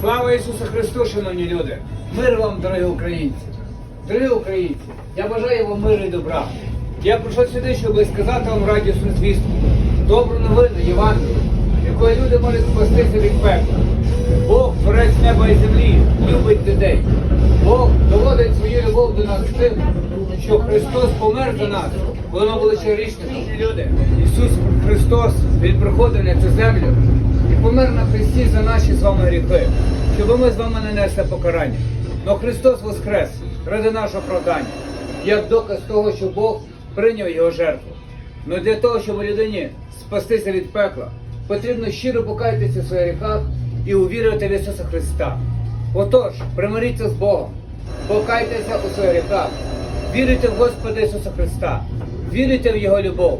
Слава Ісусу Христу, шановні люди! Мир вам, дорогі українці! Дорогі українці! Я бажаю вам миру і добра. Я прийшов сюди, щоб сказати вам радісну звістку, добру новину Євангелію, якою люди можуть спастися від пекла. Бог, творець неба і землі, любить людей. Любов до нас тим, що Христос помер за нас, ми були ще. Люди, Ісус Христос, Він приходив на цю землю і помер на Христі за наші з вами гріхи, щоб ми з вами не несли покарання. Но Христос воскрес ради нашого оправдання, як доказ того, що Бог прийняв його жертву. Но для того, щоб людині спастися від пекла, потрібно щиро покаятися в своїх гріхах і увірувати в Ісуса Христа. Отож, примиріться з Богом, покайтеся у своїх гріхах, вірите в Господа Ісуса Христа, вірите в Його любов,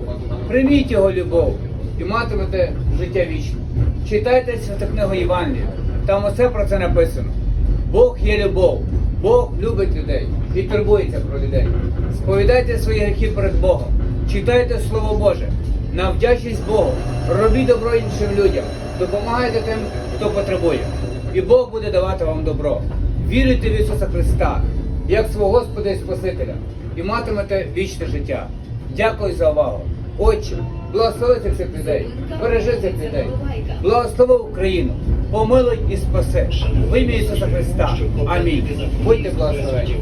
прийміть Його любов і матимете життя вічне. Читайте святу книгу Євангелія, там усе про це написано. Бог є любов, Бог любить людей і турбується про людей. Сповідайте свої гріхи перед Богом, читайте Слово Боже, на вдячність Богу, робіть добро іншим людям, допомагайте тим, хто потребує. І Бог буде давати вам добро. Вірите в Ісуса Христа, як свого Господа і Спасителя, і матимете вічне життя. Дякую за увагу. Отче, благослови цих людей, бережи цих людей, благослови Україну, помилуй і спаси. В ім'я Ісуса Христа. Амінь. Будьте благословені.